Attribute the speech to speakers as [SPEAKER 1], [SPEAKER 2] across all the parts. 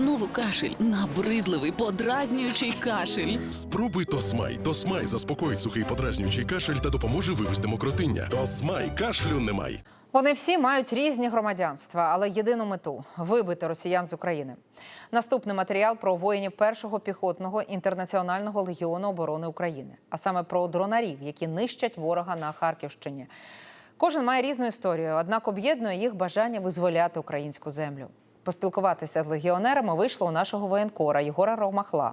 [SPEAKER 1] Знову кашель, набридливий, подразнюючий кашель.
[SPEAKER 2] Спробуй Тосмай. Тосмай заспокоїть сухий подразнюючий кашель та допоможе вивести мокротиння. Тосмай кашлю немає.
[SPEAKER 3] Вони всі мають різні громадянства, але єдину мету вибити росіян з України. Наступний матеріал про воїнів першого піхотного інтернаціонального легіону оборони України, а саме про дронарів, які нищать ворога на Харківщині. Кожен має різну історію, однак об'єднує їх бажання визволяти українську землю. Поспілкуватися з легіонерами вийшло у нашого воєнкора Єгора Ромахла.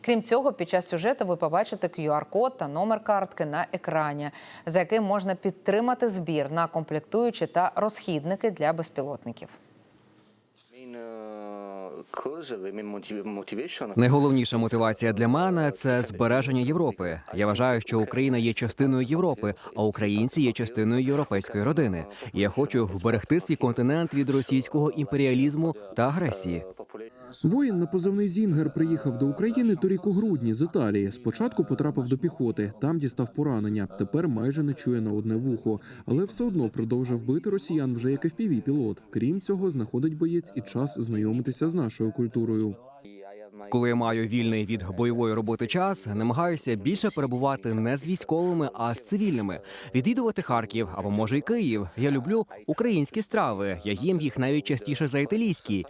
[SPEAKER 3] Крім цього, під час сюжету ви побачите QR-код та номер картки на екрані, за яким можна підтримати збір на комплектуючі та розхідники для безпілотників.
[SPEAKER 4] Найголовніша мотивація для мене це збереження Європи. Я вважаю, що Україна є частиною Європи, а українці є частиною європейської родини. Я хочу вберегти свій континент від російського імперіалізму та агресії.
[SPEAKER 5] Воїн на позивний Зінгер приїхав до України торік у грудні з Італії. Спочатку потрапив до піхоти, там дістав поранення. Тепер майже не чує на одне вухо, але все одно продовжив бити росіян вже як fpv пілот. Крім цього, знаходить боєць і час знайомитися з нашою культурою.
[SPEAKER 4] Коли я маю вільний від бойової роботи час, намагаюся більше перебувати не з військовими, а з цивільними, відвідувати Харків або може й Київ. Я люблю українські страви. Я їм їх навіть частіше за італійські.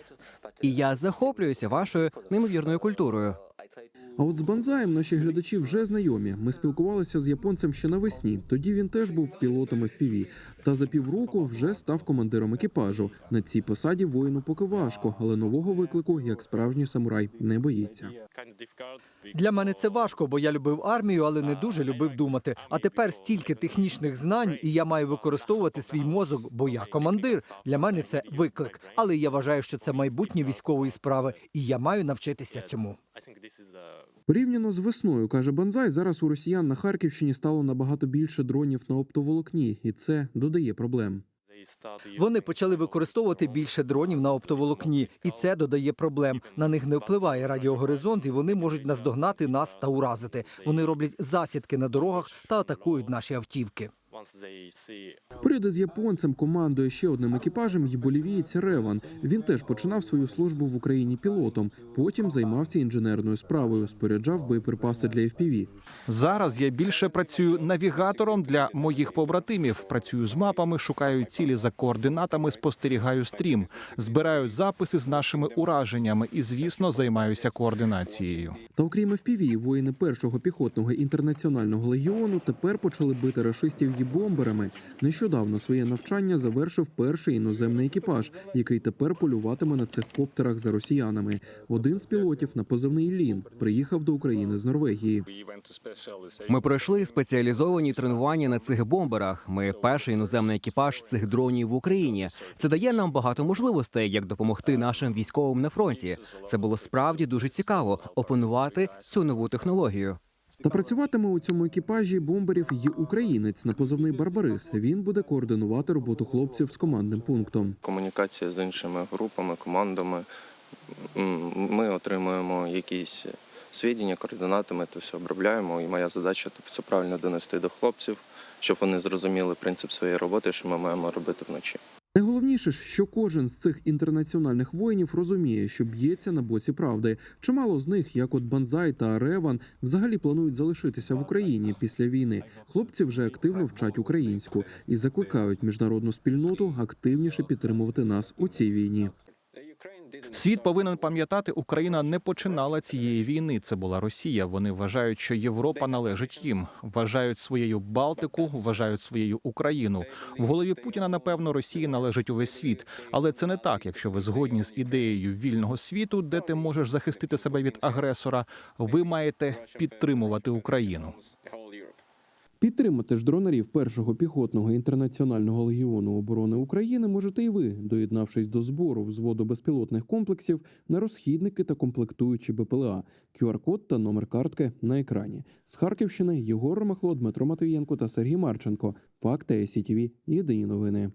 [SPEAKER 4] І я захоплююся вашою неймовірною культурою.
[SPEAKER 5] А от з Банзаєм наші глядачі вже знайомі. Ми спілкувалися з японцем ще навесні. Тоді він теж був пілотом FPV. Та за півроку вже став командиром екіпажу. На цій посаді воїну поки важко, але нового виклику, як справжній самурай, не боїться.
[SPEAKER 6] Для мене це важко, бо я любив армію, але не дуже любив думати. А тепер стільки технічних знань, і я маю використовувати свій мозок, бо я командир. Для мене це виклик. Але я вважаю, що це майбутнє військової справи, і я маю навчитися цьому.
[SPEAKER 5] Порівняно з весною, каже Банзай, зараз у росіян на Харківщині стало набагато більше дронів на оптоволокні, і це додає проблем.
[SPEAKER 6] Вони почали використовувати більше дронів на оптоволокні, і це додає проблем. На них не впливає радіогоризонт, і вони можуть наздогнати нас та уразити. Вони роблять засідки на дорогах та атакують наші автівки.
[SPEAKER 5] Поряд із японцем командує ще одним екіпажем й болівієць Реван. Він теж починав свою службу в Україні пілотом. Потім займався інженерною справою, споряджав боєприпаси для FPV.
[SPEAKER 7] Зараз я більше працюю навігатором для моїх побратимів. Працюю з мапами, шукаю цілі за координатами, спостерігаю стрім, збираю записи з нашими ураженнями і, звісно, займаюся координацією.
[SPEAKER 5] Та окрім FPV, воїни першого піхотного інтернаціонального легіону тепер почали бити рашистів і бомберами. Нещодавно своє навчання завершив перший іноземний екіпаж, який тепер полюватиме на цих коптерах за росіянами. Один з пілотів на позивний Лін приїхав до України з Норвегії.
[SPEAKER 4] Ми пройшли спеціалізовані тренування на цих бомберах. Ми перший іноземний екіпаж цих дронів в Україні. Це дає нам багато можливостей, як допомогти нашим військовим на фронті. Це було справді дуже цікаво опанувати цю нову технологію.
[SPEAKER 5] Та працюватиме у цьому екіпажі бомберів й українець на позивний Барбарис. Він буде координувати роботу хлопців з командним пунктом.
[SPEAKER 8] комунікація з іншими групами, командами. Ми отримуємо якісь свідчення, координати, ми це все обробляємо. І моя задача це правильно донести до хлопців, щоб вони зрозуміли принцип своєї роботи, що ми маємо робити вночі.
[SPEAKER 5] Найголовніше що кожен з цих інтернаціональних воїнів розуміє, що б'ється на боці правди. Чимало з них, як от Банзай та Реван, взагалі планують залишитися в Україні після війни. Хлопці вже активно вчать українську і закликають міжнародну спільноту активніше підтримувати нас у цій війні.
[SPEAKER 7] Світ повинен пам'ятати, Україна не починала цієї війни. Це була Росія. Вони вважають, що Європа належить їм. Вважають своєю Балтику, вважають своєю Україну. В голові Путіна, напевно, Росії належить увесь світ. Але це не так. Якщо ви згодні з ідеєю вільного світу, де ти можеш захистити себе від агресора, ви маєте підтримувати Україну.
[SPEAKER 5] Підтримати ж дронарів першого піхотного інтернаціонального легіону оборони України можете і ви, доєднавшись до збору взводу безпілотних комплексів на розхідники та комплектуючі БПЛА, QR-код та номер картки на екрані. З Харківщини Єгор Ромахло, Дмитро Матвієнко та Сергій Марченко. Факти СІТВ. Єдині новини.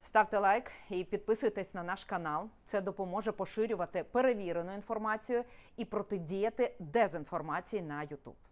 [SPEAKER 3] Ставте лайк і підписуйтесь на наш канал. Це допоможе поширювати перевірену інформацію і протидіяти дезінформації на YouTube.